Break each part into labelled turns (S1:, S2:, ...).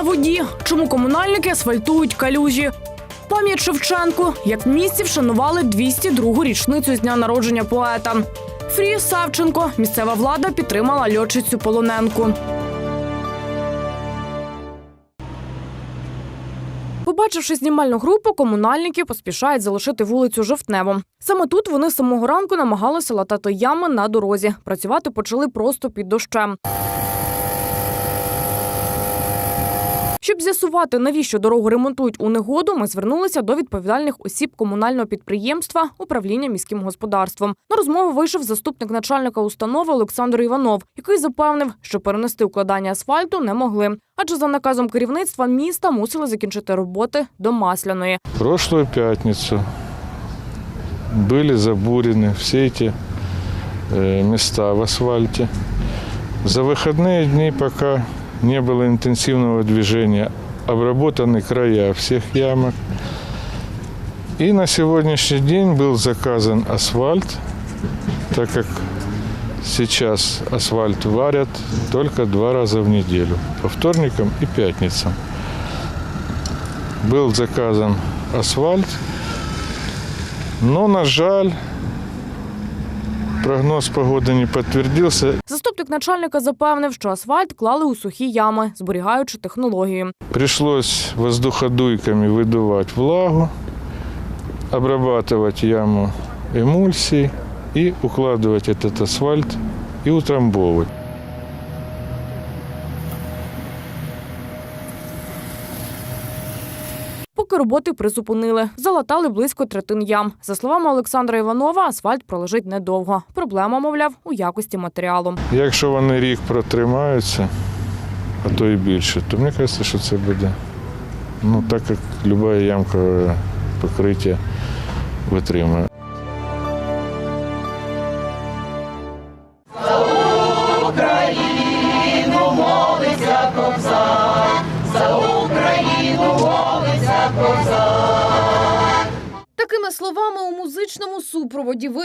S1: на воді. Чому комунальники асфальтують калюжі? Пам'ять Шевченку, як в місті вшанували 202-гу річницю з дня народження поета. Фрі Савченко. Місцева влада підтримала льотчицю Полоненку. Побачивши знімальну групу, комунальники поспішають залишити вулицю Жовтневу. Саме тут вони з самого ранку намагалися латати ями на дорозі. Працювати почали просто під дощем. Щоб з'ясувати, навіщо дорогу ремонтують у негоду, ми звернулися до відповідальних осіб комунального підприємства управління міським господарством. На розмову вийшов заступник начальника установи Олександр Іванов, який запевнив, що перенести укладання асфальту не могли, адже за наказом керівництва міста мусили закінчити роботи до масляної.
S2: прошлую пятницу были забурены все эти э, места в асфальте. За выходные дни, пока не было интенсивного движения, обработаны края всех ямок. И на сегодняшний день был заказан асфальт, так как сейчас асфальт варят только два раза в неделю, по вторникам и пятницам был заказан асфальт, но, на жаль, прогноз погоды не подтвердился.
S1: Заступник начальника запевнив, що асфальт клали у сухі ями, зберігаючи технологію.
S2: Пришлось воздуходуйками выдувать влагу, обрабатывать яму эмульсией и укладывать этот асфальт и утрамбовывать.
S1: Роботи призупинили, залатали близько третин ям. За словами Олександра Іванова, асфальт пролежить недовго. Проблема, мовляв, у якості матеріалу.
S2: Якщо вони рік протримаються, а то і більше, то мені здається, що це буде. Ну, так як будь-яка ямка покриття витримує.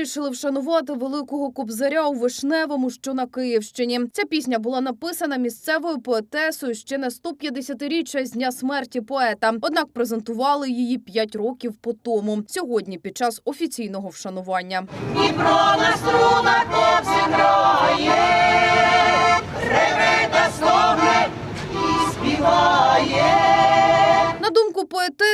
S1: Вирішили вшанувати великого кобзаря у Вишневому, що на Київщині. Ця пісня була написана місцевою поетесою ще на 150-річчя з дня смерті поета. Однак презентували її 5 років по тому. Сьогодні, під час офіційного вшанування. На думку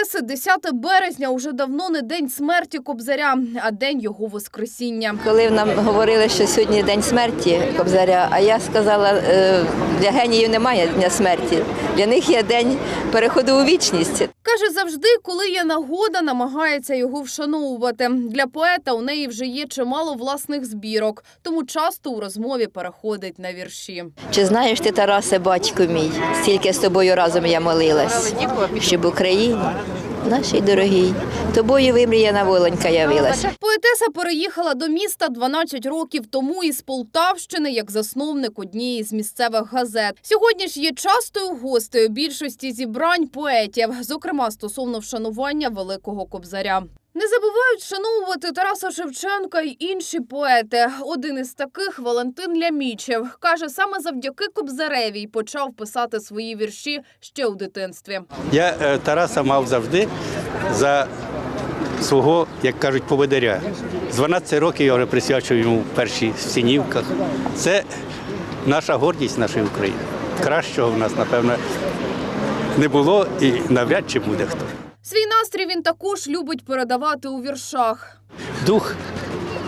S1: поетеси, 10 березня уже давно не день смерті кобзаря, а день його воскресіння.
S3: Коли нам говорили, що сьогодні день смерті Кобзаря, а я сказала, е, для геніїв немає дня смерті. Для них є день переходу у вічність.
S1: Каже, завжди, коли є нагода, намагається його вшановувати. Для поета у неї вже є чимало власних збірок, тому часто у розмові переходить на вірші.
S3: Чи знаєш ти, Тарасе, батько мій, стільки з тобою разом я молилась, щоб Україні, нашій дорогій, тобою вимріяна волонька явилась.
S1: Поетеса переїхала до міста 12 років тому із Полтавщини як засновник однієї з місцевих газет. Сьогодні ж є частою гостею більшості зібрань поетів, зокрема стосовно вшанування великого кобзаря. Не забувають вшановувати Тараса Шевченка й інші поети. Один із таких Валентин Лямічев каже, саме завдяки Кобзареві й почав писати свої вірші ще у дитинстві.
S4: Я е, Тараса мав завжди за свого, як кажуть, поведеря. З 12 років я вже присвячую йому перші в синівках. Це наша гордість нашої України. Кращого в нас, напевно, не було і навряд чи буде хто.
S1: Настрій він також любить передавати у віршах.
S4: Дух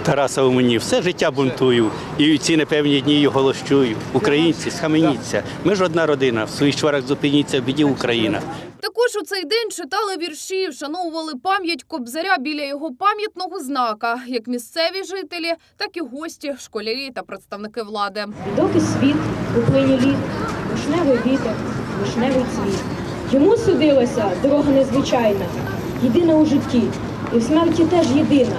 S4: Тараса у мені все життя бунтую, і в ці непевні дні його лощую. Українці, схаменіться. Ми ж одна родина, в своїх чварах зупиніться в біді Україна.
S1: Також у цей день читали вірші, вшановували пам'ять Кобзаря біля його пам'ятного знака, як місцеві жителі, так і гості, школярі та представники влади.
S5: Доки світ у плині літ, вишневий вітер, вишневий цвіт. Йому судилася дорога незвичайна, єдина у житті, і в смерті теж єдина.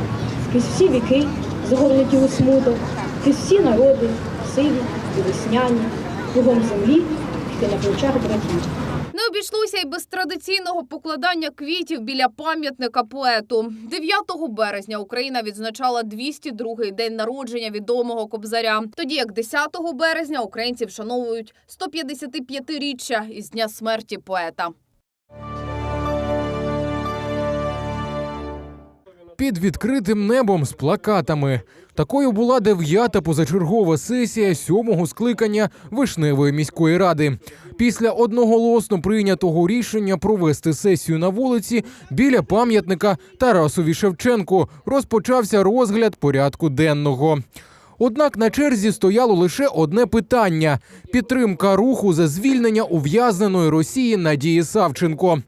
S5: Крізь всі віки, загорнуті у смуток, крізь всі народи, сиві і весняні, кругом землі йти на плечах братів.
S1: обійшлося й без традиційного покладання квітів біля пам'ятника поету. 9 березня Україна відзначала 202-й день народження відомого кобзаря. Тоді як 10 березня українці вшановують 155-річчя із дня смерті поета.
S6: Під відкритим небом з плакатами. Такою була дев'ята позачергова сесія сьомого скликання Вишневої міської ради. Після одноголосно прийнятого рішення провести сесію на вулиці біля пам'ятника Тарасові Шевченку розпочався розгляд порядку денного. Однак на черзі стояло лише одне питання: підтримка руху за звільнення ув'язненої Росії Надії Савченко.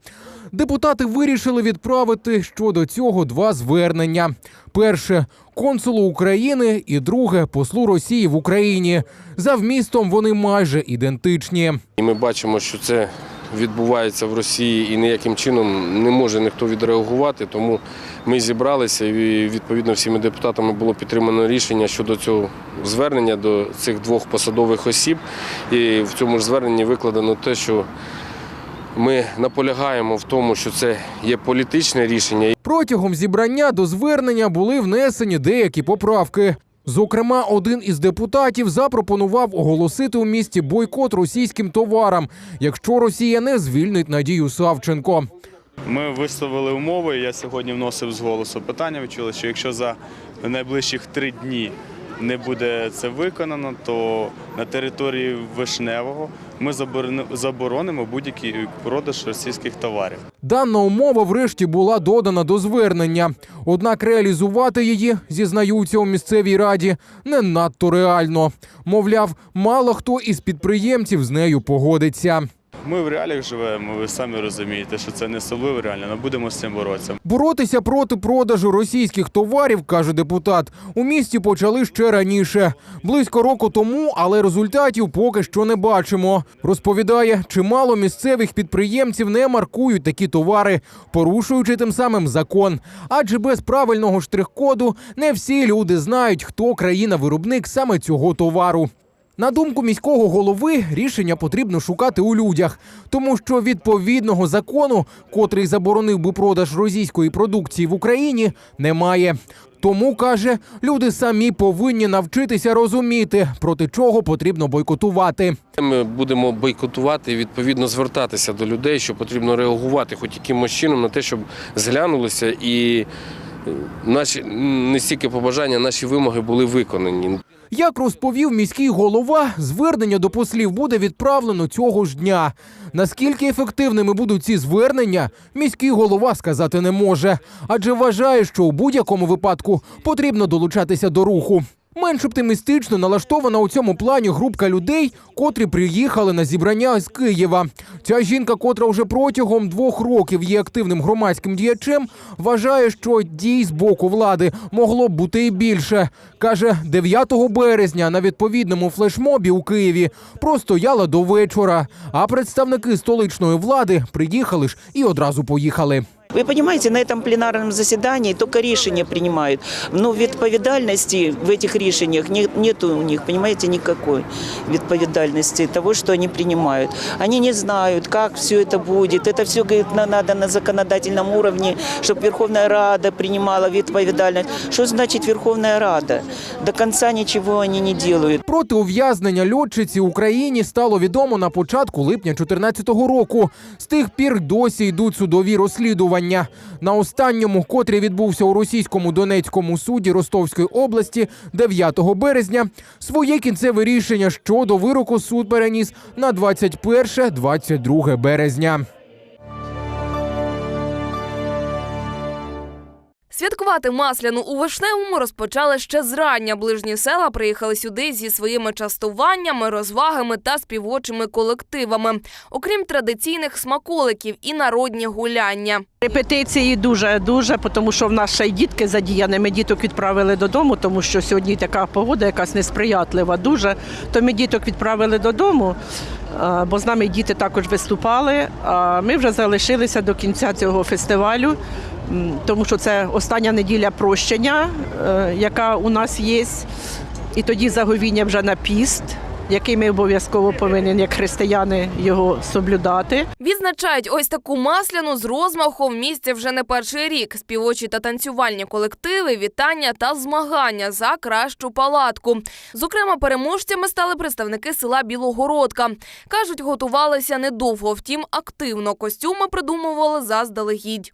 S6: Депутати вирішили відправити щодо цього два звернення: перше консулу України і друге послу Росії в Україні. За вмістом вони майже ідентичні.
S7: І ми бачимо, що це відбувається в Росії і ніяким чином не може ніхто відреагувати. Тому ми зібралися і відповідно всіми депутатами було підтримано рішення щодо цього звернення до цих двох посадових осіб. І в цьому ж зверненні викладено те, що ми наполягаємо в тому, що це є політичне рішення.
S6: Протягом зібрання до звернення були внесені деякі поправки. Зокрема, один із депутатів запропонував оголосити у місті бойкот російським товарам, якщо Росія не звільнить Надію Савченко.
S8: Ми виставили умови. Я сьогодні вносив з голосу питання. Ви чули, що якщо за найближчих три дні не буде це виконано, то на території Вишневого ми заборонимо будь-який продаж російських товарів.
S6: Дана умова врешті була додана до звернення. Однак реалізувати її, зізнаються у місцевій раді, не надто реально. Мовляв, мало хто із підприємців з нею погодиться.
S8: Ми в реаліях живемо. Ви самі розумієте, що це не особливо реально. але будемо з цим боротися.
S6: Боротися проти продажу російських товарів, каже депутат, у місті почали ще раніше, близько року тому, але результатів поки що не бачимо. Розповідає, чимало місцевих підприємців не маркують такі товари, порушуючи тим самим закон. Адже без правильного штрих-коду не всі люди знають, хто країна-виробник саме цього товару. На думку міського голови, рішення потрібно шукати у людях, тому що відповідного закону, котрий заборонив би продаж російської продукції в Україні, немає. Тому каже, люди самі повинні навчитися розуміти, проти чого потрібно бойкотувати.
S7: Ми будемо бойкотувати і відповідно звертатися до людей, що потрібно реагувати хоч якимось чином на те, щоб зглянулися і е, наші не стільки побажання, наші вимоги були виконані.
S6: Як розповів міський голова, звернення до послів буде відправлено цього ж дня. Наскільки ефективними будуть ці звернення, міський голова сказати не може, адже вважає, що у будь-якому випадку потрібно долучатися до руху. Менш оптимістично налаштована у цьому плані групка людей, котрі приїхали на зібрання з Києва. Ця жінка, котра вже протягом двох років є активним громадським діячем, вважає, що дій з боку влади могло б бути і більше. Каже, 9 березня на відповідному флешмобі у Києві простояла до вечора. А представники столичної влади приїхали ж і одразу поїхали.
S9: Вы понимаете, на этом пленарном заседании только решения принимают, но відповідальності в этих решениях не, нет у них, понимаете, никакой відповідальности того, что они принимают. Они не знают, как все это будет. Это все, говорит, на- надо на законодательном уровне, чтобы Верховная Рада принимала відповідальність. Что значит Верховная Рада? До конца ничего они не делают.
S6: Проти ув'язнення льотчиці Україні стало відомо на початку липня 2014 року. З тих пір досі йдуть судові розслідування. На останньому, котрий відбувся у російському Донецькому суді Ростовської області 9 березня, своє кінцеве рішення щодо вироку суд переніс на 21-22 березня.
S10: Святкувати масляну у Вишневому розпочали ще зрання. Ближні села приїхали сюди зі своїми частуваннями, розвагами та співочими колективами. Окрім традиційних смаколиків і народні гуляння.
S11: Репетиції дуже дуже, тому що в нас ще й дітки задіяні. Ми діток відправили додому, тому що сьогодні така погода якась несприятлива. Дуже то ми діток відправили додому, бо з нами діти також виступали. А ми вже залишилися до кінця цього фестивалю, тому що це остання неділя прощення, е, яка у нас є. І тоді заговіння вже на піст. який ми обов'язково повинні, як християни, його соблюдати.
S10: Відзначають ось таку масляну з розмахом в місті вже не перший рік. Співочі та танцювальні колективи, вітання та змагання за кращу палатку. Зокрема, переможцями стали представники села Білогородка. Кажуть, готувалися недовго, втім активно. Костюми придумували заздалегідь.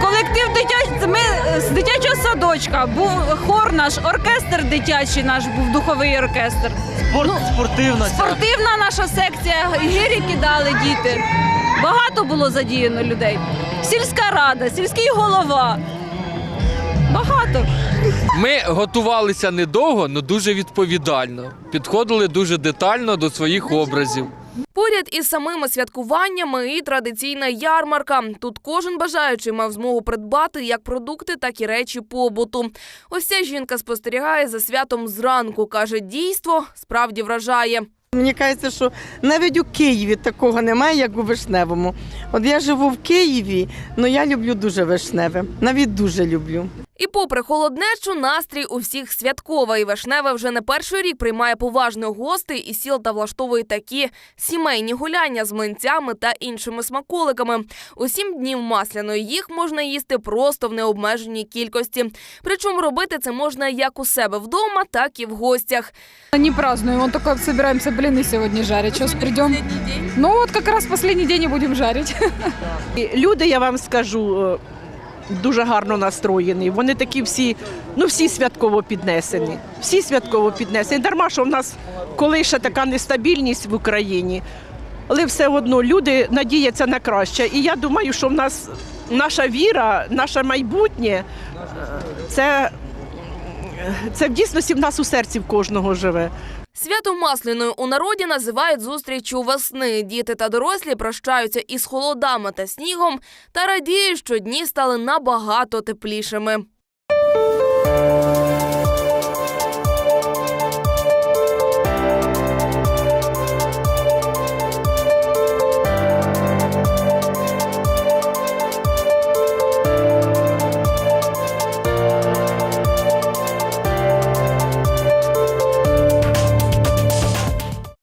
S12: Колектив дитячий, ми з дитячого садочка був хор наш, оркестр дитячий наш був духовий оркестр.
S13: Спорт, спортивна. ця.
S12: Спортивна наша секція, гирі кидали діти. Багато було задіяно людей. Сільська рада, сільський голова. Багато.
S13: Ми готувалися недовго, але дуже відповідально. Підходили дуже детально до своїх образів.
S10: Поряд із самими святкуваннями і традиційна ярмарка. Тут кожен бажаючий мав змогу придбати як продукти, так і речі побуту. Ось ця жінка спостерігає за святом зранку. каже, дійство справді вражає.
S14: Мені кажеться, що навіть у Києві такого немає, як у Вишневому. От я живу в Києві, але я люблю дуже вишневе. Навіть дуже люблю.
S10: І попри холоднечу, настрій у всіх святковий. Вишневе вже не перший рік приймає поважних гостей і сіл та влаштовує такі сімейні гуляння з млинцями та іншими смаколиками. У сім днів масляної їх можна їсти просто в необмеженій кількості. Причому робити це можна як у себе вдома, так і в гостях.
S12: Не празднуем, вот только собираемся блины сегодня жарить. Сейчас придем. Ну вот как раз последний день и будем жарить.
S11: І люди, я вам скажу, дуже гарно настроєні. Вони такі всі, ну всі святково піднесені. Всі святково піднесені. Дарма, що в нас коли ще така нестабільність в Україні, але все одно люди надіються на краще. І я думаю, що в нас наша віра, наше майбутнє е, це, це в дійсності в нас у серці в кожного живе.
S10: Свято Масляною у народі називають зустрічю весни. Діти та дорослі прощаються із холодами та снігом та радіють, що дні стали набагато теплішими.